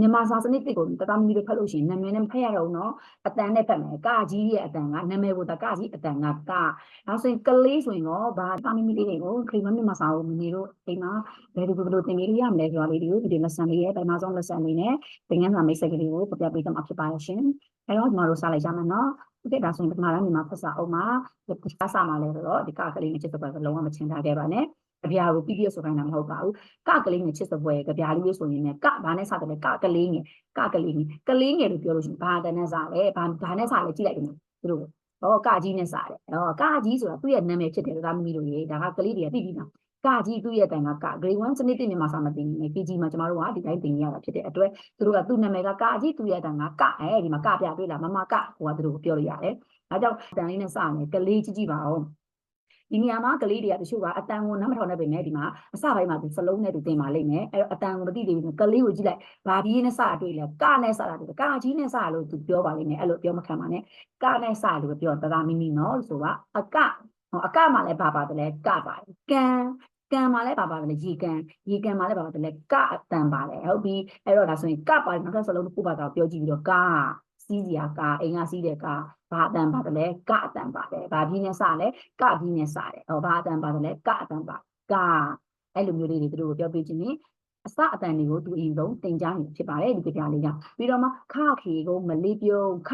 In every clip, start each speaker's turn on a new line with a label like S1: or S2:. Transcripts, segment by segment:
S1: မြန်မာစာစနစ်တွေကိုတသားမီးတွေဖတ်လို့ရှိရင်နာမည်နဲ့ဖတ်ရတော့နော်အတန်နဲ့ဖတ်မယ်ကကြီးရဲ့အတန်ကနာမည်ကိုတကကြီးအတန်ကကနောက်ဆိုရင်ကလေးဆိုရင်ရောဘာတသားမီးလေးတွေကိုခရီးမမြန်မာစာကိုမနေတော့အိမ်မှာဘယ်လိုဘယ်လိုသင်ပေးလို့ရမလဲဆိုတာလေးတွေကိုဒီလက်ဆန်လေးရဲ့ပထမဆုံးလက်ဆန်လေးနဲ့သင်ခန်းစာမိတ်ဆက်ကလေးကိုပြပြပေးတော့မှာဖြစ်ပါရဲ့ရှင်အဲတော့ကျွန်တော်တို့စလိုက်ရမယ်နော်ဒီဒါဆိုရင်ပထမဆုံးမြန်မာဖတ်စာအုပ်မှာဒီစာစာမှာလည်းတော့ဒီကကလေးနဲ့ချက်စပွဲကလုံးဝမချင်ထားခဲ့ပါနဲ့ ကြပြာကိုပြပြဆိုခိုင်းတာမဟုတ်ပါဘူးကကလေးနဲ့ချစ်တဲ့ဘွယ်ကြပြာလေးလို့ဆိုရင်လည်းကဘာနဲ့စတယ်လဲကကလေးငယ်ကကလေးငယ်ကလေးငယ်လို့ပြောလို့ရှိရင်ဘာတန်းနဲ့စလဲဘာဘာနဲ့စလဲကြည့်လိုက်တယ်သူတို့ဟောကကြီးနဲ့စတယ်ဟောကကြီးဆိုတာသူ့ရဲ့နာမည်ဖြစ်တယ်ဒါသမီးတို့ရေဒါကကလေးတွေကသိပြီးသားကကြီးသူ့ရဲ့တန်ကက grade 1စနစ်တင်မြန်မာစာမတင်နေ PG မှာကျမတို့ကဒီတိုင်းတင်ရတာဖြစ်တဲ့အတွက်သူတို့ကသူ့နာမည်ကကကြီးသူ့ရဲ့တန်ကကအဲဒီမှာကပြတွေ့လားမမကဟိုကသူတို့ပြောလို့ရတယ်ဒါကြောင့်တန်လေးနဲ့စမယ်ကလေးကြီးကြီးပါအောင် ဒီနေရာမှာကလေးတွေကတချို့ကအတန်ကိုနားမထောင်နေပေမဲ့ဒီမှာအစပိုင်းမှာသူစလုံးနဲ့သူတင်ပါလိမ့်မယ်အဲ့တော့အတန်ကိုမသိသေးဘူးကလေးကိုကြည့်လိုက်ဘာပြီးနဲ့စတွေ့လဲကနဲ့စတာတွေ့ကကြီးနဲ့စလို့သူပြောပါလိမ့်မယ်အဲ့လိုပြောမခံပါနဲ့ကနဲ့စလို့ပြောတသားမိမိနော်ဆိုပါအကဟောအကမှလည်းဘာပါတယ်လဲကပါတယ်ကံကံမှာလည်းပါပါတယ်ရေကံရေကံမှာလည်းပါပါတယ်ကအတန်ပါတယ်ဟုတ်ပြီအဲ့တော့ဒါဆိုရင်ကပါတယ်နောက်ထပ်စလုံးတစ်ခုပါတော့ပြောကြည့်ပြီးတော့က စီးစရာကအိမ်ကစီးတဲ့ကဘာအတန်ပါတယ်လဲကအတန်ပါတယ်ဘာပြီးနဲ့စလဲကပြီးနဲ့စတယ်ဟောဘာအတန်ပါတယ်လဲကအတန်ပါကအဲ့လိုမျိုးလေးတွေသူတို့ကိုပြောပြခြင်းနဲ့အစအတန်တွေကိုသူအရင်ဆုံးတင်ကြားနေဖြစ်ပါတယ်ဒီကြပြလေးကပြီးတော့မှခခေကိုမလေးပြုံးခ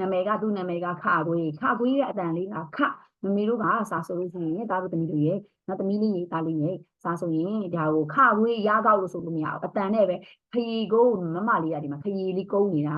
S1: နာမည်ကသူ့နာမည်ကခခွေးခခွေးရဲ့အတန်လေးကခမမေတို့ကစာဆိုလို့ရှိရင်တာတို့သမီးတို့ရဲ့နောက်သမီးလေးရေးသားလေးရဲ့စာဆိုရင်ဒါကိုခဝေးရကောက်လို့ဆိုလို့မရဘူးအတန်နဲ့ပဲခရီကိုမမလေးကဒီမှာခရီလေးကုန်းနေတာ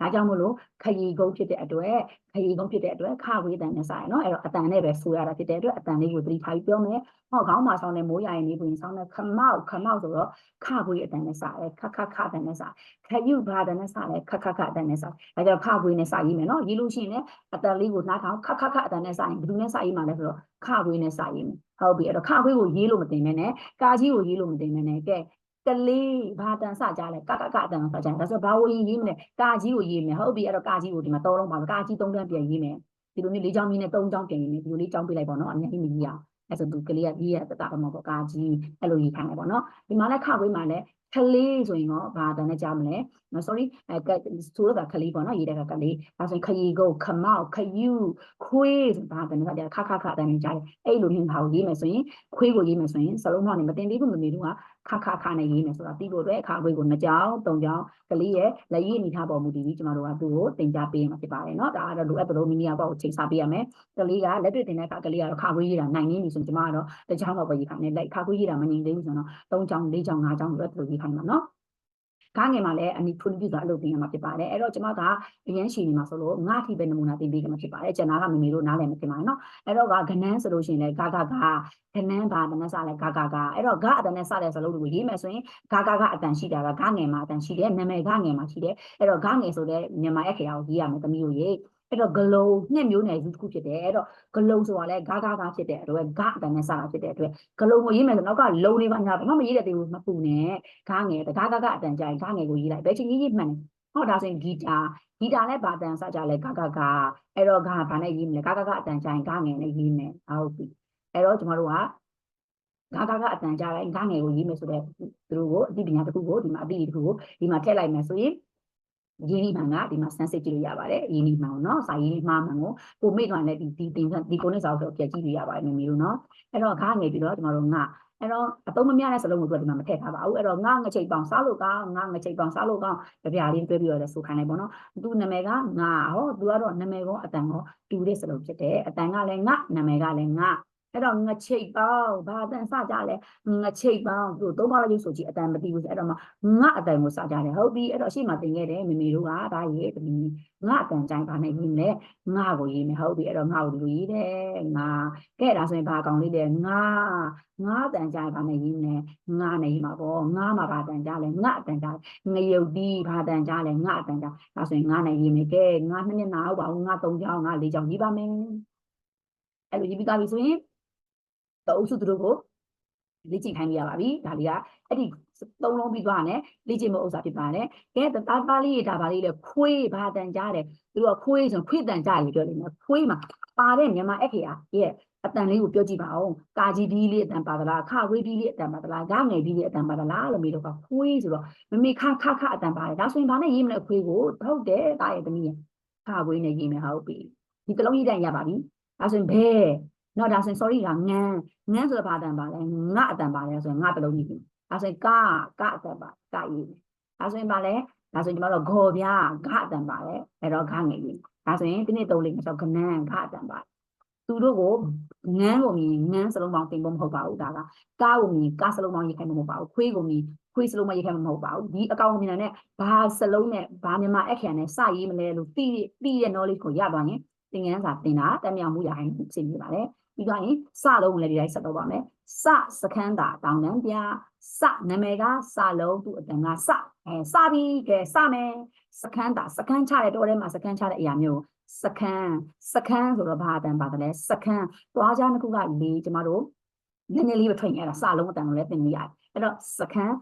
S1: ဒါကြောင့်မို့လို့ခရီကုန်းဖြစ်တဲ့အတွက်ခရီကုန်းဖြစ်တဲ့အတွက်ခဝေးတန်နဲ့စာရယ်နော်အဲ့တော့အတန်နဲ့ပဲဆိုရတာဖြစ်တဲ့အတွက်အတန်လေးကိုသတိထားပြီးပြောမယ်ဟောခေါင်းမှာဆောင်းတဲ့မိုးရရင်နေပွင့်ဆောင်းတဲ့ခမောက်ခမောက်ဆိုတော့ခဝေးအတန်နဲ့စာရယ်ခခခအတန်နဲ့စာခယူဘာတန်နဲ့စာရယ်ခခခအတန်နဲ့စာဒါကြောင့်ခဝေးနဲ့စာရေးမယ်နော်ရေးလို့ရှိရင်လည်းအတန်လေးကိုနှားထောင်ခခခအတန်နဲ့စာရင်ဘယ်သူနဲ့စာရေးမှာလဲဆိုတော့ခဝေးနဲ့စာရေးမယ်ဟုတ်ပြီအဲ့တော့ခဝေးကိုရေးလို့မတင်မဲနဲ့ကာကြီးကိုရေးလို့မတင်မဲနဲ့ကဲ ကလေးဘာတန်စကြလဲကကကအတန်စကြတယ်ဒါဆိုဘာဝရေးရေးမလဲကာကြီးကိုရေးမယ်ဟုတ်ပြီအဲ့တော့ကာကြီးကိုဒီမှာတောလုံးပါကာကြီး၃တန်းပြန်ရေးမယ်ဒီလိုမျိုး၄ချောင်းမီးနဲ့၃ချောင်းပြန်ရေးမယ်ဒီလိုလေးချောင်းပြလိုက်ပေါ့နော်အများကြီးမကြီးအောင်အဲ့ဆိုသူကလေးကရေးရတတာတော့မပေါ့ကာကြီးအဲ့လိုရေးခိုင်းတယ်ပေါ့နော်ဒီမှာလည်းခဝေးမှာလည်းကလေးဆိုရင်တော့ဘာတန်နဲ့ကြားမလဲနော် sorry အဲဆိုတော့ကလေးပေါ့နော်ရေးတဲ့ကကလေးဒါဆိုရင်ခရီကိုခမောက်ခယူခွေးဘာတန်နဲ့ကြားခခခတန်နဲ့ကြားတယ်အဲ့လိုမျိုးဟာကိုရေးမယ်ဆိုရင်ခွေးကိုရေးမယ်ဆိုရင်စလုံးမောင်းနေမတင်သေးဘူးမမေတို့က ခခခနဲ့ရေးမယ်ဆိုတာပြီးဖို့အတွက်အခါခွေးကိုနှစ်ကြောင်းသုံးကြောင်းကလေးရဲ့လက်ရည်အနေထားပေါ်မူတည်ပြီးကျမတို့ကသူ့ကိုတင် जा ပေးရမှာဖြစ်ပါတယ်เนาะဒါကတော့လိုအပ်သလိုမိမိကပေါ့ကိုချိန်ဆပေးရမယ်ကလေးကလက်တွေ့တင်တဲ့အခါကလေးကတော့ခါခွေးရေးတာနိုင်နေပြီဆိုရင်ကျမကတော့တစ်ကြောင်းတော့ပဲရေးခိုင်းတယ်လိုက်ခါခွေးရေးတာမငြိမ်သေးဘူးဆိုတော့သုံးကြောင်းလေးကြောင်းငါးကြောင်းလိုအပ်သလိုရေးခိုင်းမှာเนาะ ကားငယ်မှာလည်းအနီဖွင့်ပြတာအလုပ်တင်ရမှာဖြစ်ပါတယ်အဲ့တော့ကျွန်မကအရန်ရှည်နေမှာဆိုလို့ငါအထိပဲနမူနာတင်ပေးကြမှာဖြစ်ပါတယ်ကျန်တာကမမေတို့နားလည်မဖြစ်ပါနဲ့เนาะအဲ့တော့ကကနန်းဆိုလို့ရှိရင်လည်းဂါဂါဂါကနန်းဘာတနက်စလဲဂါဂါဂါအဲ့တော့ဂါအတန်နဲ့စတဲ့စလုံးတွေကိုရေးမယ်ဆိုရင်ဂါဂါဂါအတန်ရှိတာကဂါငယ်မှာအတန်ရှိတယ်နာမည်ဂါငယ်မှာရှိတယ်အဲ့တော့ဂါငယ်ဆိုတဲ့မြန်မာအခရာကိုရေးရမယ်သမီးတို့ရေး အဲ့တော့ဂလုံနှစ်မျိုးနယ်စုတစ်ခုဖြစ်တယ်အဲ့တော့ဂလုံဆိုတာလဲဂါဂါဂါဖြစ်တဲ့အတွက်ဂါအတန်နဲ့စတာဖြစ်တဲ့အတွက်ဂလုံကိုရေးမယ်ဆိုနောက်ကလုံနေပါညာဘာမှမရေးတဲ့တေကိုမပူနဲ့ဂါငယ်ဂါဂါဂါအတန်ကြရင်ဂါငယ်ကိုရေးလိုက်ဘယ်ချိန်ရေးရေးမှန်တယ်ဟောဒါဆိုရင်ဂီတာဂီတာနဲ့ဘာတန်စကြလဲဂါဂါဂါအဲ့တော့ဂါဘာနဲ့ရေးမလဲဂါဂါဂါအတန်ကြရင်ဂါငယ်နဲ့ရေးမယ်ဟုတ်ပြီအဲ့တော့ကျမတို့ကဂါဂါဂါအတန်ကြတိုင်းဂါငယ်ကိုရေးမယ်ဆိုတော့သူတို့ကိုအသိပညာတစ်ခုကိုဒီမှာအသိတစ်ခုကိုဒီမှာထည့်လိုက်မယ်ဆိုရင် ရင်းနှီးမှန်ကဒီမှာ sensitive ကြည့်လို့ရပါတယ်ရင်းနှီးမှန်ကိုเนาะစာရင်းနှီးမှန်မှန်ကိုပုံမိတ်ကလည်းဒီဒီတင်ဒီကိုနဲ့စာအုပ်တော့ပြကြည့်လို့ရပါတယ်မမီတို့เนาะအဲ့တော့ခါငယ်ပြီးတော့ကျွန်တော်တို့ငါအဲ့တော့အသုံးမများတဲ့စလုံးကိုသူကဒီမှာမထည့်ထားပါဘူးအဲ့တော့ငါငချိတ်ပေါင်စားလို့ကောင်းငါငချိတ်ပေါင်စားလို့ကောင်းကြပြလေးတွဲပြီးတော့လည်းဆိုခိုင်းလိုက်ပေါ့နော်သူနာမည်ကငါဟောသူကတော့နာမည်ကောအတန်ကောတူတဲ့စလုံးဖြစ်တယ်အတန်ကလည်းငါနာမည်ကလည်းငါ အဲ့တော့ငချိတ်ပေါင်းဘာအတန်စကြလဲငချိတ်ပေါင်းသူသုံးပါးလို့ဆိုကြည့်အတန်မသိဘူးအဲ့တော့မှငါအတန်ကိုစကြတယ်ဟုတ်ပြီအဲ့တော့အရှိမတင်ခဲ့တယ်မေမေတို့ကဒါရေးတမီငါအတန်ကြိုင်းဘာနဲ့ရေးမလဲငါကိုရေးမယ်ဟုတ်ပြီအဲ့တော့ငါကိုဒီလိုရေးတယ်ငါကဲဒါဆိုရင်ဘာကောင်လေးလဲငါငါအတန်ကြိုင်းဘာနဲ့ရေးမလဲငါနဲ့ရေးမှာပေါ့ငါမှာဘာအတန်ကြလဲငါအတန်ကြငရုတ်ဒီဘာအတန်ကြလဲငါအတန်ကြဒါဆိုရင်ငါနဲ့ရေးမယ်ကဲငါနှစ်နှစ်နာဟုတ်ပါဘူးငါသုံးချောင်းငါလေးချောင်းရေးပါမယ်အဲ့လိုရေးပြီးသားပြီဆိုရင် တအုပ်စုသူတို့ကိုလေ့ကျင့်ခိုင်းပြရပါပြီဒါလေးကအဲ့ဒီသုံးလုံးပြီးသွားတယ်လေ့ကျင့်မှုဥစ္စာဖြစ်ပါတယ်ကဲတာပါလေးဒါပါလေးလေခွေးဘာတန်ကြားတယ်သူတို့ကခွေးဆိုခွေးတန်ကြားလို့ပြောလိမ့်မယ်ခွေးမှာပါတဲ့မြန်မာအခရာရဲ့အတန်လေးကိုပြောကြည့်ပါဦးကာကြီးဒီလေးအတန်ပါသလားခဝေးဒီလေးအတန်ပါသလားဂငယ်ဒီလေးအတန်ပါသလားလို့မေးတော့ကခွေးဆိုတော့မမေခခခအတန်ပါတယ်ဒါဆိုရင်ဘာနဲ့ရေးမလဲခွေးကိုဟုတ်တယ်တာရဲ့သမီးရဲ့ခဝေးနဲ့ရေးမယ်ဟုတ်ပြီဒီတလုံးရေးတိုင်းရပါပြီဒါဆိုရင်ဘဲ နော်ဒါဆိုရင် sorry ကငန်းငန်းဆိုတော့ဘာအတန်ပါလဲငါအတန်ပါလဲဆိုရင်ငါတလုံးရေးပြီဒါဆိုရင်ကကအတန်ပါကရေးမယ်ဒါဆိုရင်ဘာလဲဒါဆိုရင်ကျွန်တော်တို့ဂေါ်ပြားဂအတန်ပါလဲအဲ့တော့ဂငယ်ရေးဒါဆိုရင်ဒီနေ့သုံးလေးဆိုတော့ကနန်းဂအတန်ပါသူတို့ကိုငန်းကိုမြင်ငန်းစလုံးပေါင်းတင်ဖို့မဟုတ်ပါဘူးဒါကကားကိုမြင်ကားစလုံးပေါင်းရေးခိုင်းမှာမဟုတ်ပါဘူးခွေးကိုမြင်ခွေးစလုံးမရေးခိုင်းမှာမဟုတ်ပါဘူးဒီအကောင်မြင်တဲ့ဘာစလုံးနဲ့ဘာမြန်မာအခရနဲ့စရေးမလဲလို့သိသိတဲ့ knowledge ကိုရသွားရင်သင်ငန်းစာတင်တာတမြောင်မှုရဟိုင်းဖြစ်နေပါတယ် ပြီးတော့ရင်စလုံးလည်းဒီတိုင်းဆက်တော့ပါမယ်စစခန်းတာတောင်းတန်းပြစနာမည်ကစလုံးသူ့အတန်ကစအဲစပြီးကဲစမယ်စခန်းတာစခန်းချတဲ့တော့ထဲမှာစခန်းချတဲ့အရာမျိုးစခန်းစခန်းဆိုတော့ဘာအတန်ပါလဲစခန်းသွားကြနှစ်ခုကလေးကျမတို့နည်းနည်းလေးပဲထွင်ရတာစလုံးအတန်ကိုလည်းသင်လို့ရတယ်အဲ့တော့စခန်း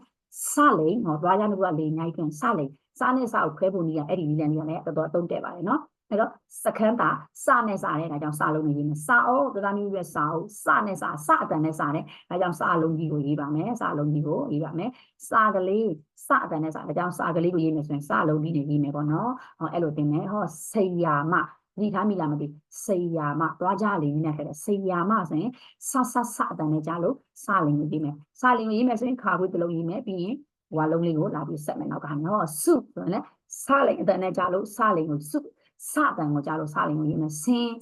S1: စလိန်ဟောသွားကြနှစ်ခုကလေးအများကြီးထွင်စလိန်စားနဲ့စားကိုခွဲဖို့နည်းရအဲ့ဒီနည်းလမ်းတွေကလည်းတော်တော်အသုံးတဲ့ပါတယ်နော် အဲ့တော့စခန်းတာစနဲ့စားတဲ့ဒါကြောင့်စလုံးနေရေးမယ်စာအောကသာမျိုးပဲစာအုပ်စနဲ့စားစအတန်နဲ့စားတဲ့ဒါကြောင့်စလုံးကြီးကိုရေးပါမယ်စလုံးကြီးကိုရေးပါမယ်စာကလေးစအတန်နဲ့စားဒါကြောင့်စာကလေးကိုရေးမယ်ဆိုရင်စလုံးကြီးနေရေးမယ်ပေါ့နော်ဟောအဲ့လိုတင်မယ်ဟောဆေးယာမဒီထားမိလားမသိဆေးယာမသွားကြလေနဲ့ခဲ့တယ်ဆေးယာမဆိုရင်ဆဆဆအတန်နဲ့ကြလို့စလင်ကိုရေးမယ်စလင်ကိုရေးမယ်ဆိုရင်ခါခွေးတစ်လုံးရေးမယ်ပြီးရင်ဟွာလုံးလေးကိုလာပြီးဆက်မယ်နောက်ကနော်စုဆိုရင်လည်းစလင်အတန်နဲ့ကြလို့စလင်ကိုစု စအတန်ကိုကြားလို့စလိန်ကိုရေးမယ်ဆင်း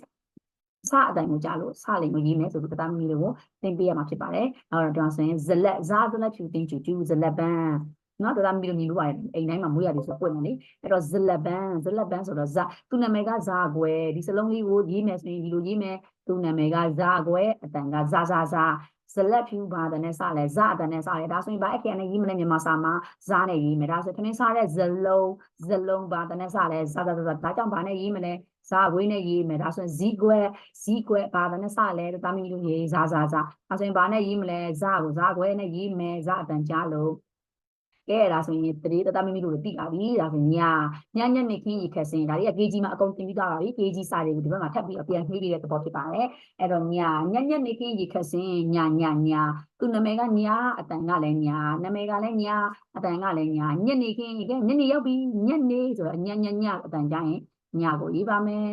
S1: စအတန်ကိုကြားလို့စလိန်ကိုရေးမယ်ဆိုပြီးပတာမီတွေကိုသင်ပေးရမှာဖြစ်ပါတယ်။အဲ့တော့ဒါဆိုရင်ဇလက်ဇာဇလက်ဖြူတင်ချူကျူဇလက်ပန်းနော်ဒါမှမဟုတ်မြင်လို့ရတယ်အိမ်တိုင်းမှာမွေးရတယ်ဆိုပွင့်တယ်လေအဲ့တော့ဇလက်ပန်းဇလက်ပန်းဆိုတော့ဇာသူနာမည်ကဇာကွယ်ဒီစလုံးလေးကိုရေးမယ်ဆိုရင်ဒီလိုရေးမယ်သူနာမည်ကဇာကွယ်အတန်ကဇာဇာဇာ ဇလက်ဖြူပါတဲ့နဲ့စလဲဇအတန်နဲ့စလဲဒါဆိုရင်ဘာအခရနဲ့ရေးမလဲမြန်မာစာမှာဇာနဲ့ရေးမယ်ဒါဆိုခင်းစားတဲ့ဇလုံးဇလုံးပါတဲ့နဲ့စလဲဇာဇာဇာဒါကြောင့်ဘာနဲ့ရေးမလဲဇာဝေးနဲ့ရေးမယ်ဒါဆိုရင်ဇီကွဲဇီကွဲဘာတဲ့နဲ့စလဲတာမီလို့ရေးဇာဇာဇာဒါဆိုရင်ဘာနဲ့ရေးမလဲဇာကိုဇာကွဲနဲ့ရေးမယ်ဇအတန်ကြားလို့ ကဲဒါဆိုရင်တရေတတမိမိတို့သိပါပြီဒါဆိုညာညညနေခင်းရေခက်စင်ဒါတွေက KG မှာအကုန်တင်ပြီးသွားပါပြီ KG စာတွေကိုဒီဘက်မှာထပ်ပြီးပြန်နှွေးပြီးတဲ့သဘောဖြစ်ပါတယ်အဲ့တော့ညာညညနေခင်းရေခက်စင်ညာညာညာသူနာမည်ကညာအတန်ကလည်းညာနာမည်ကလည်းညာအတန်ကလည်းညာညနေခင်းရေညနေရောက်ပြီညနေဆိုတော့ညညညအတန်ကြရင်ညာကိုရေးပါမယ်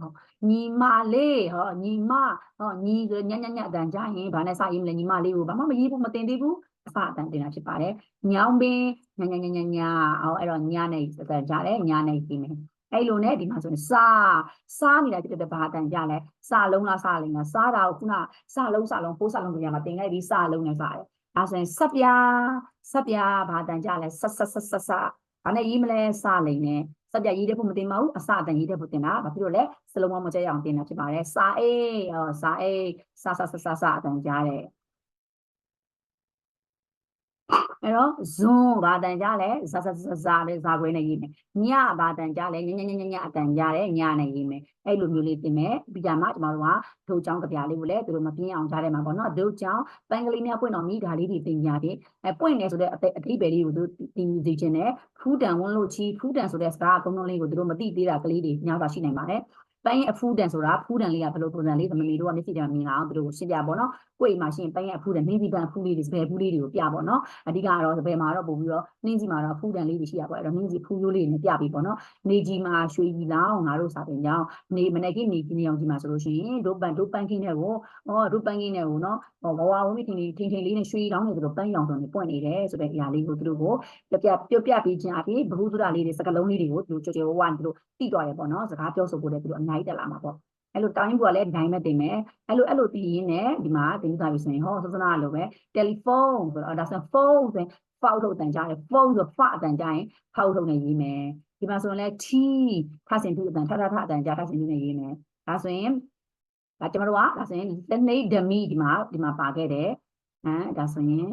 S1: ဟောညီမလေးဟောညီမဟောညီဆိုညညညအတန်ကြရင်ဘာနဲ့စရေးမလဲညီမလေးကိုဘာမှမရေးဘူးမတင်သေးဘူး အဖအတန်တင်တာဖြစ်ပါတယ်။ညောင်ပင်ညညညညညအော်အဲ့တော့ညနဲ့အတန်ကြတယ်ညနဲ့ပြီးမယ်။အဲ့လိုနဲ့ဒီမှာဆိုရင်စားစားနေတာဖြစ်တဲ့ဘာအတန်ကြလဲစားလုံးလားစားလိမ့်လားစားတာကိုခုနစားလုံးစားလုံးပိုးစားလုံးကြရမှာတင်ခဲ့ပြီးစားလုံးနဲ့စားတယ်။ဒါဆိုရင်ဆက်ပြားဆက်ပြားဘာအတန်ကြလဲဆက်ဆက်ဆက်ဆက်ဆက်ဘာနဲ့ရေးမလဲစားလိမ့်နဲ့စက်ပြရေးတဲ့ဖို့မတင်ပါဘူးအစအတန်ရေးတဲ့ဖို့တင်တာဘာဖြစ်လို့လဲစလုံးမမကျအောင်တင်တာဖြစ်ပါတယ်စာအေးဟောစာအေးစာစာစာစာအတန်ကြားတယ် အဲ့တော့ဇွန်ဘာတန်ကြလဲဇဇဇဇလေးဇာခွဲနဲ့ရေးမယ်ညဘာတန်ကြလဲညညညညညအတန်ကြတယ်ညနဲ့ရေးမယ်အဲ့လိုမျိုးလေးတင်မယ်ပြီးကြမှာကျမတို့ကဒုတ်ချောင်းကြပြလေးကိုလည်းသူတို့မပြင်းအောင်ကြားထဲမှာပေါ့နော်ဒုတ်ချောင်းပန်းကလေးများပွင့်တော်မိဒါလေးတွေတင်ကြပြီအဲပွင့်နေဆိုတဲ့အအတိပယ်လေးကိုသူတင်စီခြင်းနဲ့ဖူးတန်ဝန်းလို့ချီဖူးတန်ဆိုတဲ့စကားအကုန်လုံးလေးကိုသူတို့မသိသေးတာကလေးတွေညောတာရှိနိုင်ပါတယ် ပိုင်းရဲ့အဖူးတန်ဆိုတာဖူးတန်လေးကဘယ်လိုပုံစံလေးသမမီတို့ကမျက်စိတံမြင်လာအောင်သူတို့ကိုရှင်းပြပါတော့ကိုယ်မှာရှင်းပိုင်းရဲ့အဖူးတန်နှင်းစီပန်ဖူးလေးတွေစပယ်ဖူးလေးတွေကိုပြပါတော့အဓိကတော့စပယ်မှာတော့ပို့ပြီးတော့နှင်းစီမှာတော့ဖူးတန်လေးတွေရှိရပေါ့အဲ့တော့နှင်းစီဖူးရိုးလေးတွေနဲ့ပြပြီးပေါ့နော်နေကြီးမှာရွှေကြီးလောင်းငါတို့စာတင်ကြောင်းနေမနေ့ကနေကြီးနေအောင်ကြီးမှာဆိုလို့ရှိရင်ဒုပန်ဒုပန်ခင်းတဲ့ကိုဟောဒုပန်ခင်းတဲ့ကိုနော်ဟောဘဝဝမိထင်ထင်ထင်လေးနဲ့ရွှေလောင်းနေသူတို့ပန်းရောင်စုံနေပွင့်နေတယ်ဆိုတဲ့အရာလေးကိုသူတို့ကိုပြပြပြပြပေးခြင်းအပြင်ဘ ഹു သုဒလေးတွေစကလုံးလေးတွေကိုသူတို့ကြွကြွဝဝသူတို့တိသွားတယ်ပေါ့နော်စကားပြောဆိုဖို့လည်းသူတို့အများကြီးတက်လာမှာပေါ့အဲ့လိုတိုင်းဘူးကလည်းဒီတိုင်းပဲတင်မယ်အဲ့လိုအဲ့လိုတင်ရင်းနဲ့ဒီမှာတင်ထားပြီဆိုရင်ဟောသသနာလိုပဲတယ်လီဖုန်းဆိုတော့ဒါဆိုဖုန်းဆိုရင်ဖောက်ထုတ်တန်ကြတယ်ဖုန်းဆိုဖအတန်ကြရင်ဖောက်ထုတ်နေရေးမယ်ဒီမှာဆိုရင်လည်း t ထဆင်သူအတန်ထထထအတန်ကြထဆင်သူနေရေးမယ်ဒါဆိုရင်ဒါကျွန်တော်တို့ကဒါဆိုရင်တနေ့ဓမီဒီမှာဒီမှာပါခဲ့တယ်ဟမ်ဒါဆိုရင်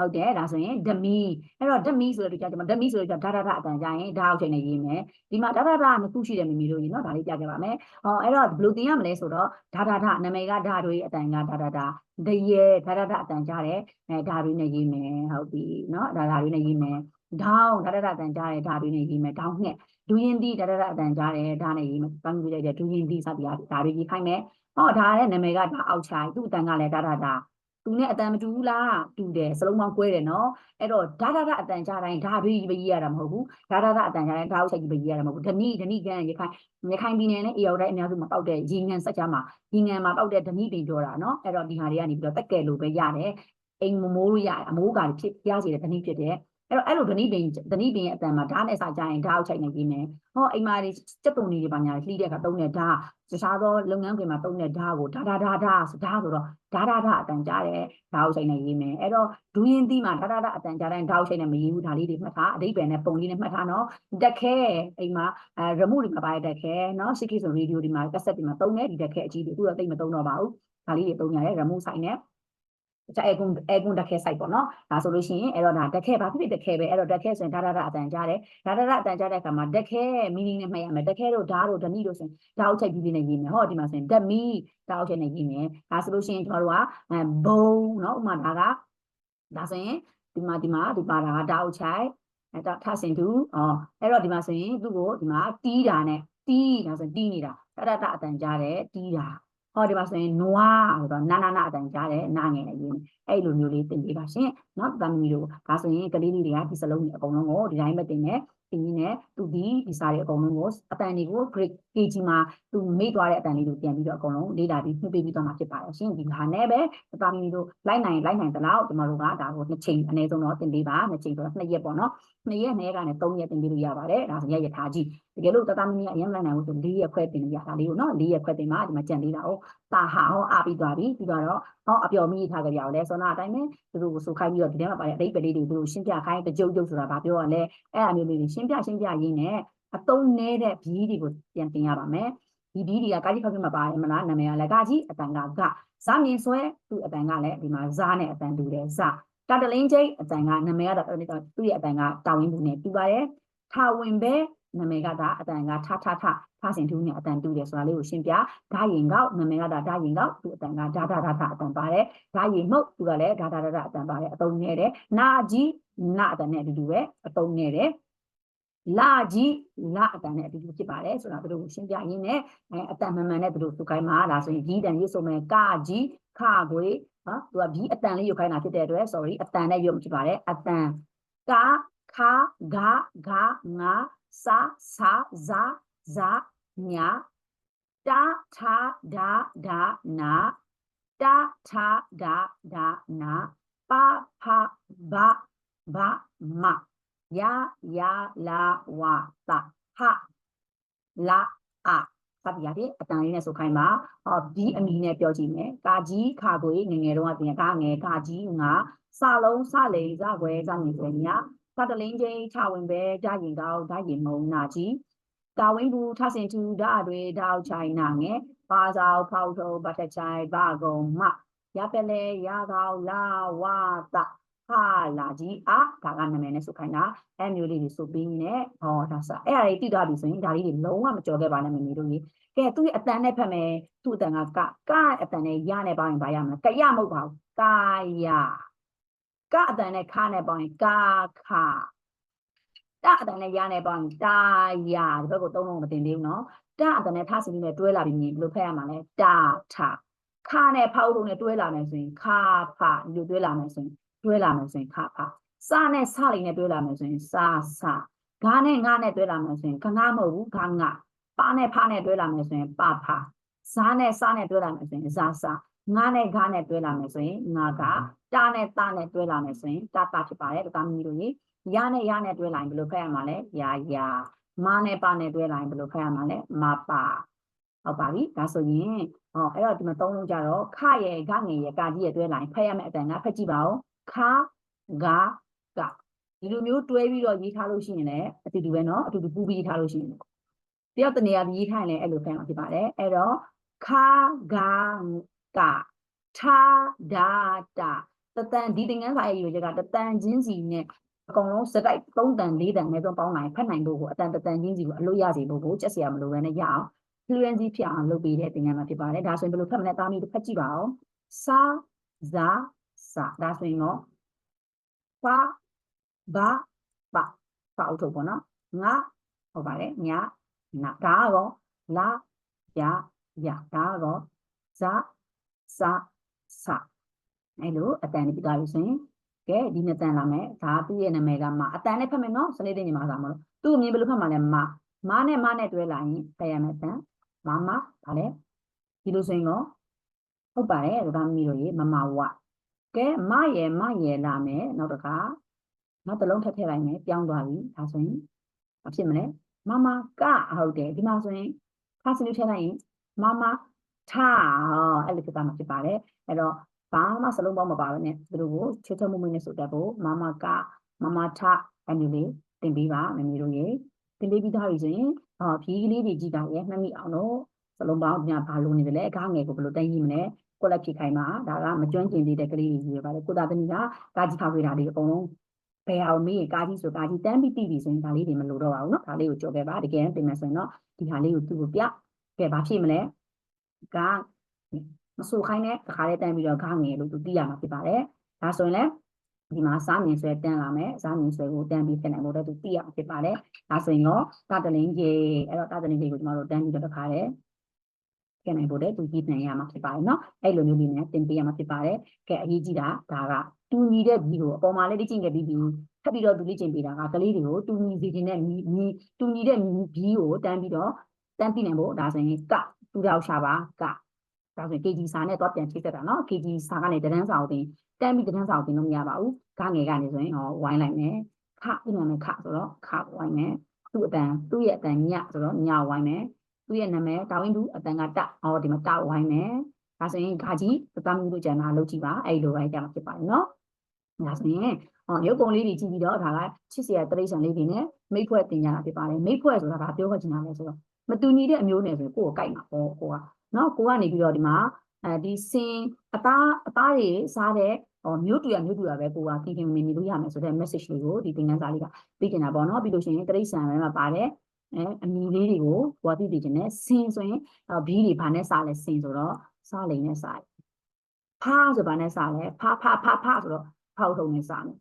S1: ဟုတ်တယ်ဒါဆိုရင်ဓမီအဲ့တော့ဓမီဆိုတဲ့ကြာကျွန်မဓမီဆိုတဲ့ကြာဓာတာဓာအတန်ကြာရင်ဓာအောက်ချိန်နဲ့ရေးမယ်ဒီမှာဓာတာဓာနှစ်ခုရှိတယ်မိမိတို့ရေနော်ဒါလေးပြကြပါမယ်ဟောအဲ့တော့ဘယ်လိုသင်ရမလဲဆိုတော့ဓာတာဓာနာမည်ကဓာတွေအတန်ကဓာတာဓာတရေဓာတာဓာအတန်ကြာတယ်အဲဓာတွေနဲ့ရေးမယ်ဟုတ်ပြီနော်ဓာတာတွေနဲ့ရေးမယ်ဒေါင်းဒါဒဒအတန်ကြားတယ်ဒါတွေနဲ့ရေးမယ်ဒေါင်းငှက်ဒူရင်တီဒါဒဒအတန်ကြားတယ်ဒါနဲ့ရေးမယ်ပန်းပြလိုက်တဲ့ဒူရင်တီစသည်အားဒါတွေရေးခိုင်းမယ်ဟောဒါရဲ့နာမည်ကဒါအောက်ချိုင်သူ့အတန်ကလည်းဒါဒါဒါ သူနဲ့အတန်မတူဘူးလားတူတယ်စလုံးပေါင်းကွဲတယ်နော်အဲ့တော့ဒါဒါဒါအတန်ကြားတိုင်းဒါတွေပဲရေးရတာမဟုတ်ဘူးဒါဒါဒါအတန်ကြားတိုင်းဒါအောက်ချိုင်ကြီးပဲရေးရတာမဟုတ်ဘူးဓနိဓနိကန်ရခိုင်ရခိုင်ပြည်နယ်နဲ့အေရောက်တိုင်းအများစုမှာပေါက်တဲ့ရေငံစက်ကြားမှာရေငံမှာပေါက်တဲ့ဓနိပင်ပြောတာနော်အဲ့တော့ဒီဟာတွေကနေပြီးတော့တက်ကဲလို့ပဲရတယ်အိမ်မမိုးလို့ရတယ်အမိုးကာတွေဖြစ်ရစီတဲ့ဓနိဖြစ်တယ် အဲ့တော့အဲ့လိုဓနိပင်ဓနိပင်ရဲ့အတန်မှာဓာတ်နဲ့စာကြရင်ဓာတ်အောက်ချိုက်နေပြီးမယ်ဟောအိမ်မာတွေစက်တုံတွေပါညာလှီးတဲ့အခါသုံးတဲ့ဓာတ်တခြားသောလုပ်ငန်းခွင်မှာသုံးတဲ့ဓာတ်ကိုဓာဓာဓာဓာဆိုဓာတ်ဆိုတော့ဓာဓာဓာအတန်ကြားတယ်ဓာတ်အောက်ချိုက်နေရေးမယ်အဲ့တော့ဒူရင်သီးမှာဓာဓာဓာအတန်ကြားတိုင်းဓာတ်အောက်ချိုက်နေမရေးဘူးဒါလေးတွေမှတ်ထားအဓိပ္ပာယ်နဲ့ပုံလေးနဲ့မှတ်ထားနော်တက်ခဲအိမ်မှာအဲ remote တွေမှာပါတဲ့တက်ခဲနော်ရှစ်ကိဆိုရေဒီယိုဒီမှာကက်ဆက်တွေမှာသုံးတယ်ဒီတက်ခဲအကြီးတွေအခုတော့တိတ်မသုံးတော့ပါဘူးဒါလေးတွေသုံးရတယ် remote ဆိုင်နဲ့ ကြအဲကွန်အဲကွန်တက်ခဲ site ပေါ့နော်ဒါဆိုလို့ရှိရင်အဲ့တော့ဒါတက်ခဲဘာဖြစ်ဖြစ်တက်ခဲပဲအဲ့တော့တက်ခဲဆိုရင်ဒါဒါဒါအတန်ကြားတယ်ဒါဒါဒါအတန်ကြားတဲ့အခါမှာတက်ခဲ meaning နဲ့မှတ်ရမယ်တက်ခဲတို့ဓာတ်တို့ဓနိတို့ဆိုရင်ဓာတ်အောက်ချက်ပြီးပြီးနဲ့ရေးမယ်ဟောဒီမှာဆိုရင်ဓာတ်မီဓာတ်အောက်ချက်နဲ့ရေးမယ်ဒါဆိုလို့ရှိရင်ကျွန်တော်တို့ကအဲဘုံနော်ဥမာဒါကဒါဆိုရင်ဒီမှာဒီမှာဒီပါတာကဓာတ်အောက်ချက်အဲ့တော့ထဆင်သူအော်အဲ့တော့ဒီမှာဆိုရင်သူ့ကိုဒီမှာတီးတာနဲ့တီးဒါဆိုရင်တီးနေတာဒါဒါဒါအတန်ကြားတယ်တီးတာ ဟောဒီမှာဆိုရင်နွားဆိုတော့နာနာနာအတန်ကြားတယ်နာငယ်နဲ့ရေးမယ်အဲ့လိုမျိုးလေးသင်ပေးပါရှင်เนาะတာမီတို့ဒါဆိုရင်ကလေးလေးတွေကဒီစလုံးတွေအကုန်လုံးကိုဒီတိုင်းပဲတင်တယ် တင်ရင်းနဲ့သူဒီဒီစာတွေအကုန်လုံးကိုအတန်တွေကို grade KG မှာသူမေ့သွားတဲ့အတန်လေးကိုပြန်ပြီးတော့အကုန်လုံးလေ့လာပြီးနှုတ်ပေးပြီးတော့မှာဖြစ်ပါတယ်ရှင်ဒီဟာနဲ့ပဲတာမီတို့လိုက်နိုင်လိုက်နိုင်သလောက်ကျွန်တော်တို့ကဒါကိုနှစ်ချိန်အနည်းဆုံးတော့တင်ပေးပါနှစ်ချိန်ဆိုတော့နှစ်ရက်ပေါ့နော်နှစ်ရက်နဲ့ကနေ3ရက်တင်ပေးလို့ရပါတယ်ဒါဆိုရက်ရထားကြည့်တကယ်လို့တသားမီးအရင်လိုက်နိုင်လို့ဆို၄ရက်ခွဲတင်လို့ရတာလေးကိုနော်၄ရက်ခွဲတင်မှာဒီမှာကြံသေးတာဟုတ်တာဟာဟောအပြီးသွားပြီပြီးတော့ဟောအပျော်မိထားကြပြအောင်လဲဆိုတော့အတိုင်းပဲသူတို့ကိုဆိုခိုင်းပြီးတော့ဒီထဲမှာပါတဲ့အဓိပ္ပာယ်လေးတွေသူတို့ရှင်းပြခိုင်းတကြုတ်ကြုတ်ဆိုတာဗာပြောရလဲအဲ့အမျိုးလေးတွေရှင်းပြရှင်းပြရင်းနဲ့အတုံးနေတဲ့ဘီးတွေကိုပြန်တင်ရပါမယ်ဒီဘီးတွေကကာကြီးဖောက်ပြမှာပါတယ်မလားနာမည်ကလည်းကာကြီးအတန်ကကဇာမြင်ဆွဲသူ့အတန်ကလည်းဒီမှာဇာနဲ့အတန်တူတယ်ဇာတာတလင်းချိတ်အတန်ကနာမည်ကတော့သူ့ရဲ့အတန်ကတာဝင်းဘူးနဲ့တူပါတယ်ထာဝင်ပဲနာမည်ကဒါအတန်ကထထထထဆင်ထူးနဲ့အတန်တူတယ်ဆိုတာလေးကိုရှင်းပြဓာရင်ကောက်နာမည်ကဒါဓာရင်ကောက်သူ့အတန်ကဓာဓာဓာဓာအတန်ပါတယ်ဓာရင်မှုတ်သူကလည်းဓာဓာဓာဓာအတန်ပါတယ်အတုံးနဲ့တယ်နာကြီးနာအတန်နဲ့အတူတူပဲအတုံးနဲ့တယ် လာကြီးလာအတန်နဲ့အတူတူဖြစ်ပါတယ်ဆိုတာသူတို့ကိုရှင်းပြရင်းနဲ့အဲအတန်မှန်မှန်နဲ့သူတို့သူခိုင်းမှာဒါဆိုရင်ဒီတန်ရေးဆိုမယ်ကကြီးခခွေနော်သူကဒီအတန်လေးရုပ်ခိုင်းတာဖြစ်တဲ့အတွက် sorry အတန်နဲ့ရုပ်ဖြစ်ပါတယ်အတန်ကခဂဂငါစာစာဇာဇာညာတာထာဒါဒါနာတာထာဒါဒါနာပါဖဘဘမ ယာယာလာဝတာဟလာအစပ်ရတယ်အတန်လေးနဲ့ဆိုခိုင်းပါဟောဒီအမီနဲ့ပြောကြည့်မယ်ကာကြီးခါကိုငငယ်တော့ကတင်ကာငယ်ကာကြီးငါစလုံးစလေစခွဲစနေတယ်ညာသတလင်းချင်းချဝင်ပဲဓာရင်ကောက်ဓာရင်မုံနာကြီးတာဝင်းဘူးထဆင်သူဓာတွေဓာက်ချိုင်နာငယ်ပါဆောင်ဖောက်ထုံးပတ်တချိုင်ဗကုံမရပလဲရကောက်လာဝတာ ဟာလာကြီးအာဒါကနာမည်နဲ့ဆိုခိုင်းတာအဲမျိုးလေးတွေဆိုပြီးနေဟောဒါဆိုအဲ့အရာတွေတိသွားပြီဆိုရင်ဒါလေးတွေလုံးဝမကြော်ခဲ့ပါနဲ့မမေတို့ကြီးကဲသူ့ရဲ့အတန်နဲ့ဖတ်မယ်သူ့အတန်ကကကအတန်နဲ့ရနဲ့ပေါင်းရင်ဘာရမလဲကရမဟုတ်ပါဘူးကာယကအတန်နဲ့ခါနဲ့ပေါင်းရင်ကာခတအတန်နဲ့ရနဲ့ပေါင်းရင်တာယာဒီဘက်ကိုသုံးလုံးမတင်သေးဘူးနော်တအတန်နဲ့ထားစီနဲ့တွဲလာပြီးမြင်ဘယ်လိုဖတ်ရမှာလဲတာထခါနဲ့ဖောက်လုံးနဲ့တွဲလာမယ်ဆိုရင်ခါဖဒီလိုတွဲလာမယ်ဆိုရင် တွဲလာမယ်ဆိုရင်ခါဖစနဲ့စလေးနဲ့တွဲလာမယ်ဆိုရင်စာစဂါနဲ့ငါနဲ့တွဲလာမယ်ဆိုရင်ခငါမဟုတ်ဘူးဂါငါပါနဲ့ဖားနဲ့တွဲလာမယ်ဆိုရင်ပဖာဇာနဲ့စနဲ့တွဲလာမယ်ဆိုရင်ဇာစာငါနဲ့ဂါနဲ့တွဲလာမယ်ဆိုရင်ငါကတာနဲ့တာနဲ့တွဲလာမယ်ဆိုရင်တာတာဖြစ်ပါတယ်ဒါကမီတို့ကြီးရနဲ့ရနဲ့တွဲလာရင်ဘယ်လိုဖတ်ရမှာလဲရာရာမနဲ့ပါနဲ့တွဲလာရင်ဘယ်လိုဖတ်ရမှာလဲမပါဟုတ်ပါပြီဒါဆိုရင်ဟောအဲ့တော့ဒီမှာသုံးလုံးကြတော့ခရဲ့ဂငယ်ရဲ့ကာကြီးရဲ့တွဲလာရင်ဖတ်ရမယ့်အတန်ကဖတ်ကြည့်ပါဦး ခဂကဒီလိုမျိုးတွဲပြီးတော့ရေးထားလို့ရှိရင်လည်းအတူတူပဲเนาะအတူတူပူပြီးရေးထားလို့ရှိရင်တယောက်တနေရာရေးထားရင်လည်းအဲ့လိုဖတ်မှာဖြစ်ပါတယ်အဲ့တော့ခဂကထာဒါတာတတန်ဒီသင်္ကန်းစာရဲ့ရွေချက်ကတတန်ချင်းစီနဲ့အကုန်လုံးစတိုက်3တန်4တန်နဲ့တော့ပေါင်းနိုင်ဖတ်နိုင်ဖို့ကိုအတန်တတန်ချင်းစီကိုအလို့ရစေဖို့ကိုကြက်စရာမလိုဘဲနဲ့ရအောင် fluency ဖြစ်အောင်လုပ်ပေးတဲ့သင်္ကန်းမှာဖြစ်ပါတယ်ဒါဆိုရင်ဘယ်လိုဖတ်မလဲတာမီတစ်ဖတ်ကြည့်ပါဦးစာဇာ စာဒါဆိုရင်တော့ပါဘာပပအုပ်ထုပ်ပေါ့နော်ငါဟုတ်ပါတယ်ညနာဒါကတော့လာရရဒါကတော့ဇစစအဲ့လိုအတန်ဒီပြတာလို့ဆိုရင်ကဲဒီနှစ်တန်လာမယ်ဒါသူ့ရဲ့နာမည်ကမအတန်နဲ့ဖတ်မယ်နော်စနေတင်ညီမသားမလို့သူ့အမြင်ဘယ်လိုဖတ်မှာလဲမမနဲ့မနဲ့တွဲလာရင်ဖတ်ရမယ်တန်မမဗာလဲဒီလိုဆိုရင်တော့ဟုတ်ပါတယ်ဒါကမီတို့ရေမမဝ ကဲမရဲ့မရဲ့လာမယ်နောက်တစ်ခါနောက်တစ်လုံးထပ်ထည့်လိုက်မယ်ပြောင်းသွားပြီဒါဆိုရင်မဖြစ်မလဲမမကဟုတ်တယ်ဒီမှာဆိုရင်ခါစလူထည့်လိုက်ရင်မမထားဟောအဲ့လိုဖြစ်တာမှဖြစ်ပါတယ်အဲ့တော့ဘာမှစလုံးပေါင်းမပါဘဲနဲ့သူတို့ကိုချွတ်ချွတ်မွမွနဲ့ဆိုတတ်ဖို့မမကမမထအဲ့လိုလေးတင်ပေးပါမမီတို့ရေတင်ပေးပြီးသားပြီဆိုရင်ဟောဖြီးကလေးတွေကြည့်တာရဲ့မှတ်မိအောင်တော့စလုံးပေါင်းညာဘာလို့နေတယ်လဲအကားငယ်ကိုဘယ်လိုတိုင်းကြည့်မလဲ ကိုလက်ဖြစ်ခိုင်းမှာဒါကမကျွမ်းကျင်သေးတဲ့ကလေးတွေကြီးပဲပါတယ်ကိုတာသမီးကကာကြီးဖောက်ပေးတာတွေအကုန်လုံးဘယ်အောင်မေးကာကြီးဆိုကာကြီးတန်းပြီးတည်ပြီဆိုရင်ဒါလေးတွေမလိုတော့ပါဘူးเนาะဒါလေးကိုကြော်ခဲ့ပါတကယ်တင်မယ်ဆိုရင်တော့ဒီဟာလေးကိုသူ့ကိုပြကဲဘာဖြစ်မလဲကမဆိုခိုင်းတဲ့တခါလေးတန်းပြီးတော့ခေါင်းငယ်လို့သူသိရမှာဖြစ်ပါတယ်ဒါဆိုရင်လည်းဒီမှာစားမြင်ဆွဲတန်းလာမယ်စားမြင်ဆွဲကိုတန်းပြီးဖြစ်နိုင်လို့တော့သူသိရမှာဖြစ်ပါတယ်ဒါဆိုရင်တော့တတလင်းကြီးအဲ့တော့တတလင်းကြီးကိုကျွန်တော်တို့တန်းပြီးတော့တခါလေး ကဲနိုင်ဖို့တဲ့သူကြည့်နိုင်ရမှာဖြစ်ပါတယ်เนาะအဲ့လိုမျိုးလေးနဲ့တင်ပေးရမှာဖြစ်ပါတယ်ကဲအရေးကြီးတာဒါကတူညီတဲ့ဘီကိုအပေါ်မှာလေးလေ့ကျင့်ခဲ့ပြီးပြီးထပ်ပြီးတော့သူလေ့ကျင့်ပေးတာကကလေးတွေကိုတူညီစေခြင်းနဲ့ညီတူညီတဲ့ဘီကိုတန်းပြီးတော့တန်းပြီးနိုင်ဖို့ဒါဆိုရင်ကတူတော့ရှာပါကဒါဆိုရင် KG စာနဲ့တော့ပြန်ချိတ်သက်တာเนาะ KG စာကနေတန်းစာကိုတင်တန်းပြီးတန်းစာကိုတင်လို့မရပါဘူးခငယ်ကနေဆိုရင်ဟောဝိုင်းလိုက်မယ်ခပြင်ရမယ်ခဆိုတော့ခဝိုင်းမယ်သူ့အတန်သူ့ရဲ့အတန်ညဆိုတော့ညဝိုင်းမယ် သူ့ရဲ့နာမည်တာဝင်းဘူးအတန်ကတအော်ဒီမှာတဝိုင်းမယ်ဒါဆိုရင်ဂါကြီးသသမီးတို့ကျန်တာလုပ်ကြည့်ပါအဲ့လိုပဲကြာမှာဖြစ်ပါတယ်နော်ဒါဆိုရင်ဟောရုပ်ပုံလေးတွေကြည့်ပြီးတော့ဒါကချစ်စရာတရိษံလေးတွေနဲ့မိတ်ဖွဲ့တင်ကြတာဖြစ်ပါတယ်မိတ်ဖွဲ့ဆိုတာကပြောခွင့်ချင်တာလဲဆိုတော့မတူညီတဲ့အမျိုးနယ်ဆိုရင်ကိုယ်ကိုကြိုက်မှာပေါ့ကိုကနော်ကိုကနေပြီးတော့ဒီမှာအဲဒီစင်အသားအသားတွေစားတဲ့ဟောမျိုးတူရမျိုးတူရပဲကိုကတည်တင်မြင်နေလို့ရမယ်ဆိုတဲ့ message လေးကိုဒီသင်ခန်းစာလေးကပြီးတင်တာပေါ့နော်ပြီးလို့ရှိရင်တရိษံထဲမှာပါတယ် အဲအမီလေးတွေကိုဟောသိသိခြင်းနဲ့စင်ဆိုရင်ဘီးတွေဘာနဲ့စားလဲစင်ဆိုတော့စားလိမ်နဲ့စားဖားဆိုဘာနဲ့စားလဲဖားဖားဖားဖားဆိုတော့ဖောက်ထုံနဲ့စားမယ်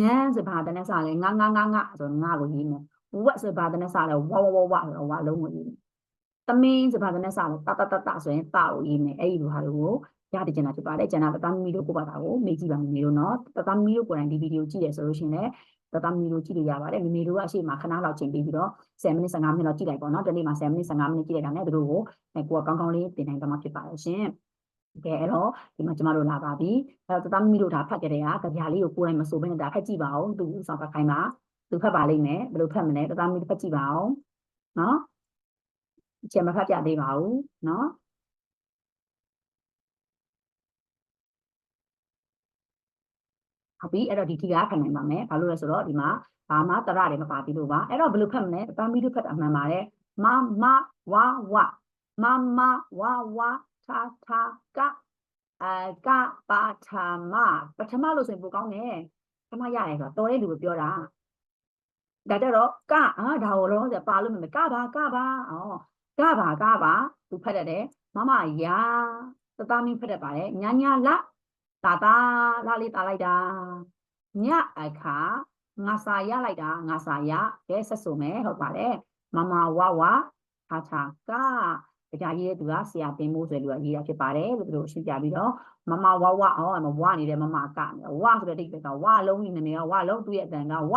S1: ငန်းဆိုဘာနဲ့စားလဲငါငါငါငါဆိုတော့ငါကိုရေးမယ်ဝက်ဆိုဘာနဲ့စားလဲဝါဝါဝါဝါဆိုတော့ဝါလုံးကိုရေးမယ်သမင်းစပါးနဲ့စားလို့တတတတဆိုရင်တာကိုရေးနေအဲ့ဒီလိုဟာတွေကိုရတည်ကျင်တာဖြစ်ပါတယ်ကျန်တာတတမီတို့ကိုပါတာကိုမေးကြည့်ပါမမေတို့နော်တတမီတို့ကိုယ်တိုင်ဒီဗီဒီယိုကြည့်ရဆိုလို့ရှိရင်လည်း တတမီတို့ကြည့်လို့ရပါတယ်မမေတို့ကအရှိမခဏလောက်ချိန်ပြီးပြီးတော့10မိနစ်15မိနစ်လောက်ကြည့်လိုက်ပေါ့နော်တနေ့မှာ10မိနစ်15မိနစ်ကြည့်လိုက်တာနဲ့တို့ကိုကိုကကောင်းကောင်းလေးတင်နိုင်တော့မှဖြစ်ပါတယ်ရှင်ကဲအဲ့တော့ဒီမှာကျမတို့လာပါပြီအဲ့တော့တသမီတို့ဒါဖတ်ကြတဲ့ကကြလေးကိုကိုယ်တိုင်မဆိုဘဲနဲ့ဒါဖတ်ကြည့်ပါအောင်သူဥဆောင်ဖတ်ခိုင်းပါသူဖတ်ပါလိမ့်မယ်ဘယ်လိုဖတ်မလဲတသမီဖတ်ကြည့်ပါအောင်နော်ကျမဖတ်ပြသေးပါဘူးเဟုတ်ပြီအဲ့တော့ဒီထီကခံနိုင်ပါမယ်ဘာလို့လဲဆိုတော့ဒီမှာဘာမှတရတွေမပါသေးလို့ပါအဲ့တော့ဘယ်လိုဖတ်မလဲတမီတို့ဖတ်အမှန်ပါတယ်မမဝဝမမဝဝသာသာကအဲကပါထမပထမလို့ဆိုရင်ပိုကောင်းတယ်ပထမရတယ်ဆိုတော့တော်တဲ့လူကိုပြောတာဒါကြတော့ကအာဒါကိုတော့ပါလို့မမယ်ကပါကပါဩကပါကပါသူဖတ်တတ်တယ်မမရာသသားမင်းဖတ်တတ်ပါတယ်ညာညာလ တာတာလာလေးတာလိုက်တာညအခါငါစာရလိုက်တာငါစာရကဲဆက်ဆိုမယ်ဟုတ်ပါတယ်မမဝဝဟာချာကတရားရေးတဲ့သူကဆရာတင်မိုးဆိုတဲ့လူကရေးတာဖြစ်ပါတယ်လို့သူတို့ရှင်းပြပြီးတော့မမဝဝအော်မဝနေတဲ့မမကဝဆိုတဲ့တိတ်ပဲကဝလုံးကြီးနာမည်ကဝလုံးသူ့ရဲ့အတန်ကဝ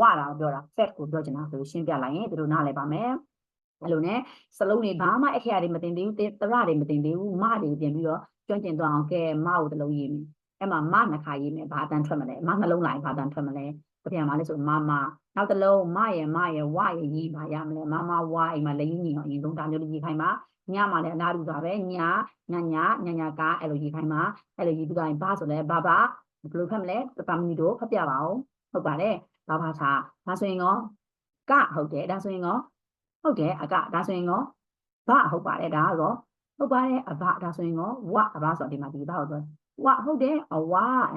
S1: ဝတာပြောတာ set ကိုပြောချင်တာဆိုရှင်းပြလိုက်ရင်သူတို့နားလည်ပါမယ်အဲ့လိုနဲ့စလုံးတွေဘာမှအခရာတွေမတင်သေးဘူးတရတွေမတင်သေးဘူးမတွေပြန်ပြီးတော့ ကျွမ်းကျင်သွားအောင်ကဲမကိုတလုံးရေးမယ်အဲ့မှာမနှစ်ခါရေးမယ်ဘာအတန်ထွက်မလဲမနှလုံးလိုက်ဘာအတန်ထွက်မလဲတပြန်မှာလဲဆိုမမနောက်တလုံးမရယ်မရယ်ဝရယ်ရေးပါရမလဲမမဝအိမ်မှာလည်းရင်းညီအောင်အရင်ဆုံးဒါမျိုးလေးရေးခိုင်းပါညမှာလည်းအနာတူတာပဲညညညညညကအဲ့လိုရေးခိုင်းပါအဲ့လိုရေးပြီးတိုင်းဘာဆိုလဲဘာဘာဘယ်လိုဖတ်မလဲတပမီတို့ဖတ်ပြပါအောင်ဟုတ်ပါတယ်ဘာဘာသာဒါဆိုရင်ရောကဟုတ်တယ်ဒါဆိုရင်ရောဟုတ်တယ်အကဒါဆိုရင်ရောဘဟုတ်ပါတယ်ဒါကတော့ ဟုတ်ပါတယ်အဘဒါဆိုရင်ရောဝအဘဆိုတော့ဒီမှာဒီဘဟုတ်တော့ဝဟုတ်တယ်အဝ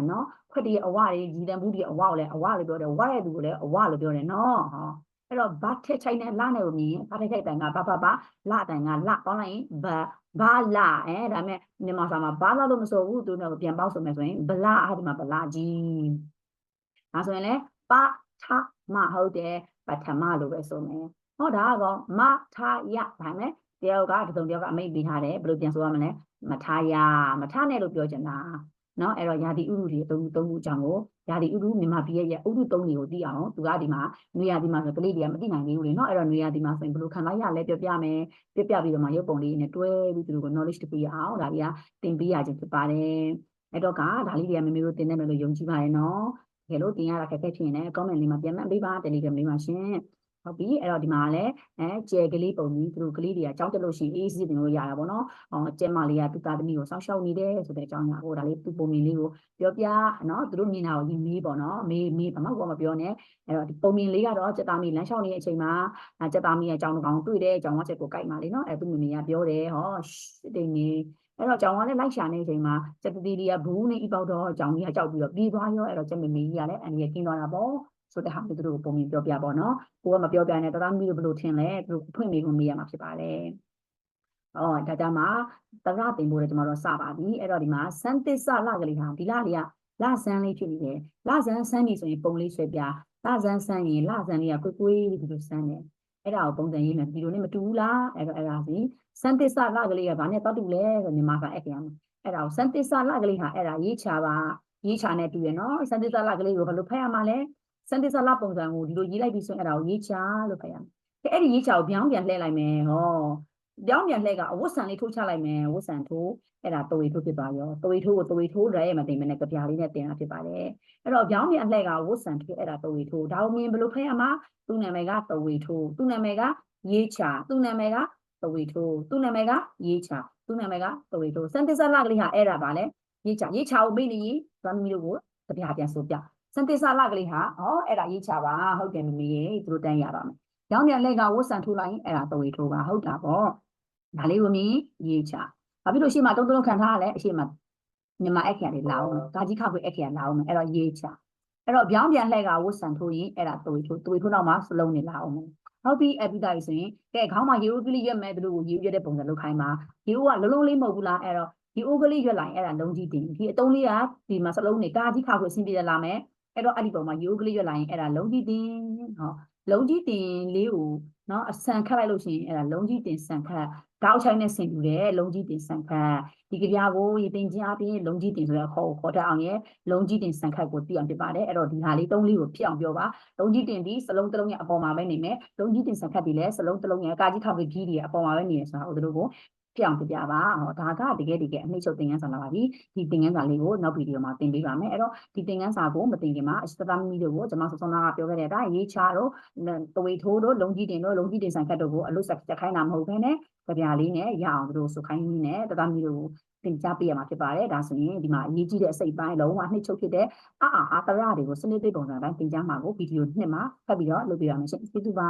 S1: နော်ခွက်ဒီအဝတွေကြီးတန်ဘူးဒီအဝကိုလည်းအဝလို့ပြောတယ်ဝရဲ့သူကိုလည်းအဝလို့ပြောတယ်နော်ဟောအဲ့တော့ဘာထက်ချိုင်နဲ့လနဲ့ကိုမြင်ဘာထက်ချိုင်တိုင်ကဘာဘာဘာလတိုင်ကလပေါင်းလိုက်ရင်ဘာဘာလာအဲဒါမဲ့မြန်မာစာမှာဘာလာလို့မဆိုဘူးသူတို့ပြန်ပေါင်းဆိုမယ်ဆိုရင်ဗလာအဲ့ဒီမှာဗလာကြီးဒါဆိုရင်လေပထမဟုတ်တယ်ပထမလို့ပဲဆိုမယ်ဟောဒါကတော့မထယဒါမဲ့ တယောက်ကတစ်စုံတယောက်ကအမိတ်ပေးထားတယ်ဘယ်လိုပြန်ဆိုရမလဲမထယမထနဲ့လို့ပြောချင်တာနော်အဲ့တော့ယာတိဥရုတွေအသုံးသုံးခုအကြောင်းကိုယာတိဥရုမြန်မာပြည်ရဲ့ဥရုသုံးတွေကိုသိအောင်သူကဒီမှာနွေရာသီမှာဆိုကလေးတွေကမသိနိုင်သေးဘူးလေနော်အဲ့တော့နွေရာသီမှာဆိုရင်ဘယ်လိုခံလိုက်ရလဲပြောပြမယ်ပြပြပြီးတော့မှရုပ်ပုံလေးနဲ့တွဲပြီးသူတို့ကို knowledge တပြရအောင်ဒါကြီးကသင်ပေးရခြင်းဖြစ်ပါတယ်အဲ့တော့ကဒါလေးတွေကမမေတို့သင်တယ်မယ်လို့ယုံကြည်ပါတယ်နော်တကယ်လို့သင်ရတာခက်ခဲဖြစ်ရင်လည်း comment လေးမှာပြန်မှတ်ပေးပါ Telegram လေးမှာရှင် ဟုတ်ပြီအဲ့တော့ဒီမှာလည်းအဲကျဲကလေးပုံကြီးသူတို့ကလေးတွေကကြောင်းတက်လို့ရှိရင်အေးစစ်တင်လို့ရတာပေါ့နော်။အော်ကျဲမလေးကသူသားသမီးကိုစောင့်ရှောက်နေတယ်ဆိုတဲ့အကြောင်းညာကိုဒါလေးသူပုံမြင်လေးကိုပြောပြနော်သူတို့မြင်တာကိုဒီမေးပေါ့နော်မေးမေးဘာမှကိုမပြောနဲ့အဲ့တော့ဒီပုံမြင်လေးကတော့ကျက်သားမီလမ်းလျှောက်နေတဲ့အချိန်မှာကျက်သားမီရဲ့အကြောင်းတစ်ကောင်တွေ့တယ်အကြောင်းဝါချက်ကိုကြိုက်ပါလေနော်အဲ့သူ့မိမိကပြောတယ်ဟောစစ်တင်နေအဲ့တော့ကြောင်ကလည်းလိုက်ရှာနေတဲ့အချိန်မှာစက်တတီဒီကဘူးနဲ့ဤပေါတော့ကြောင်ကြီးကကြောက်ပြီးတော့ပြီးသွားရောအဲ့တော့ကျက်မမီကြီးကလည်းအန်ကြီးကင်းသွားတာပေါ့ ဆိုတဲ့ဟာမျိုးသူတို့ပုံမြင်ပြောပြပေါ့နော်ကိုကမပြောပြနဲ့တသားမီးတို့ဘယ်လိုထင်လဲသူတို့အဖွင့်မိကိုမေးရမှာဖြစ်ပါတယ်အော်ဒါကြမှာတရတင်ဖို့လည်းကျွန်တော်တို့စပါပြီအဲ့တော့ဒီမှာစန်းသစ္စာလကလေးဟာဒီလလေးကလဆန်းလေးဖြစ်နေတယ်လဆန်းဆန်းနေဆိုရင်ပုံလေးဆွဲပြလဆန်းဆန်းရင်လဆန်းလေးကကွေးကွေးလေးဒီလိုဆန်းတယ်အဲ့ဒါကိုပုံစံရေးမယ်ဒီလိုနဲ့မတူဘူးလားအဲ့တော့အဲ့ဒါစီစန်းသစ္စာလကလေးကဘာနဲ့တောက်တူလဲဆိုမြန်မာကအဲ့ကြရမှာအဲ့ဒါကိုစန်းသစ္စာလကလေးဟာအဲ့ဒါရေးချပါရေးချနဲ့တူရနော်စန်းသစ္စာလကလေးကိုဘယ်လိုဖတ်ရမှာလဲ စန်းသစ္စာလပုံစံကိုဒီလိုရေးလိုက်ပြီးဆိုရင်အဲ့ဒါကိုရေးချလို့ဖတ်ရမှာအဲ့ဒီရေးချကိုပြောင်းပြန်လှည့်လိုက်မယ်ဟောပြောင်းပြန်လှည့်ကအဝတ်ဆန်လေးထိုးချလိုက်မယ်ဝတ်ဆန်ထိုးအဲ့ဒါတဝေထိုးဖြစ်သွားရောတဝေထိုးကိုတဝေထိုးရဲမသိမနဲ့ကြပြလေးနဲ့တင်တာဖြစ်ပါတယ်အဲ့တော့ပြောင်းပြန်လှည့်ကဝတ်ဆန်ထိုးအဲ့ဒါတဝေထိုးဒါကိုမြင်ဘယ်လိုဖတ်ရမှာသူ့နာမည်ကတဝေထိုးသူ့နာမည်ကရေးချသူ့နာမည်ကတဝေထိုးသူ့နာမည်ကရေးချသူ့နာမည်ကတဝေထိုးစန်တစ္ဆာလကလေးဟာအဲ့ဒါပါလေရေးချရေးချကိုမိနေရင်သွားမိလို့ကိုကြပြပြန်ဆိုပြ စန်တစ္ဆာလကလေးဟာဩအဲ့ဒါရေးချပါဟုတ်တယ်မမေရေသူတို့တန်းရပါမယ်ပြောင်းပြန်လှည့်ကဝတ်ဆန်ထိုးလိုက်ရင်အဲ့ဒါတဝေထိုးပါဟုတ်တာပေါ့ဒါလေးကိုမြင်ရေးချဘာဖြစ်လို့ရှိမှတုံးတုံးခံထားရလဲအရှိမမြန်မာအခရာတွေလာအောင်ကာကြီးခောက်ခွေအခရာလာအောင်အဲ့တော့ရေးချအဲ့တော့ပြောင်းပြန်လှည့်ကဝတ်ဆန်ထိုးရင်အဲ့ဒါသွေးထိုးသွေးထိုးတော့မှစလုံးနေလာအောင်ဟုတ်ပြီအပိတာကြီးဆိုရင်ကဲခေါင်းမှာရေဦးကလေးရွက်မဲ့တို့ကိုရေဦးရွက်တဲ့ပုံစံလုပ်ခိုင်းပါရေဦးကလုံးလုံးလေးမဟုတ်ဘူးလားအဲ့တော့ဒီအိုးကလေးရွက်လိုက်အဲ့ဒါလုံးကြီးတင်ဒီအတုံးလေးကဒီမှာစလုံးနေကာကြီးခောက်ခွေအဆင်ပြေလာမယ် အဲ့တော့အဲ့ဒီပုံမှာရေဦးကလေးရွက်လိုက်ရင်အဲ့ဒါလုံးကြီးတင်ဟောလုံးကြီးတင်လေးကိုနော်အဆန်ခတ်လိုက်လို့ရှိရင်အဲ့ဒါလုံးကြီးတင်ဆန်ခတ်တောက်ချိုင်းနဲ့ဆင်တူတယ်လုံးကြီးတင်ဆန်ခတ်ဒီကြပြားကိုရေတင်ခြင်းအပြင်လုံးကြီးတင်ဆိုတဲ့ခေါ်ခေါ်တတ်အောင်ရဲ့လုံးကြီးတင်ဆန်ခတ်ကိုသိအောင်ဖြစ်ပါတယ်အဲ့တော့ဒီဟာလေးသုံးလေးကိုဖြစ်အောင်ပြောပါလုံးကြီးတင်ပြီးစလုံးတစ်လုံးရဲ့အပေါ်မှာပဲနေမယ်လုံးကြီးတင်ဆန်ခတ်ပြီးလဲစလုံးတစ်လုံးရဲ့ကာကြီးထောက်ပြီးကြီးတွေအပေါ်မှာပဲနေရဆိုတာတို့ကို ဖြစ်အောင်ပြပြပါဟောဒါကတကယ်တကယ်အနှိမ့်ချုပ်သင်ခန်းစာလာပါပြီဒီသင်ခန်းစာလေးကိုနောက်ဗီဒီယိုမှာသင်ပေးပါမယ်အဲ့တော့ဒီသင်ခန်းစာကိုမသင်ခင်မှာအစတသမီတို့ကိုကျွန်မဆောစောနာကပြောခဲ့တဲ့အတိုင်းရေးချတော့တဝေထိုးတို့လုံကြီးတင်တို့လုံကြီးတင်ဆန်ခတ်တို့ကိုအလို့ဆက်ချက်ခိုင်းတာမဟုတ်ဘဲနဲ့ကြပြလေးနဲ့ရအောင်တို့ဆိုခိုင်းရင်းနဲ့တသမီတို့ကိုသင်ကြားပေးရမှာဖြစ်ပါတယ်ဒါဆိုရင်ဒီမှာအရေးကြီးတဲ့အစိတ်ပိုင်းလုံးဝနှိမ့်ချုပ်ဖြစ်တဲ့အအာအာတရတွေကိုစနစ်သိပုံစံတိုင်းသင်ကြားမှာကိုဗီဒီယိုနှစ်မှာဖတ်ပြီးတော့လုပ်ပြရမယ်ရှင်ကျေးဇူးပါ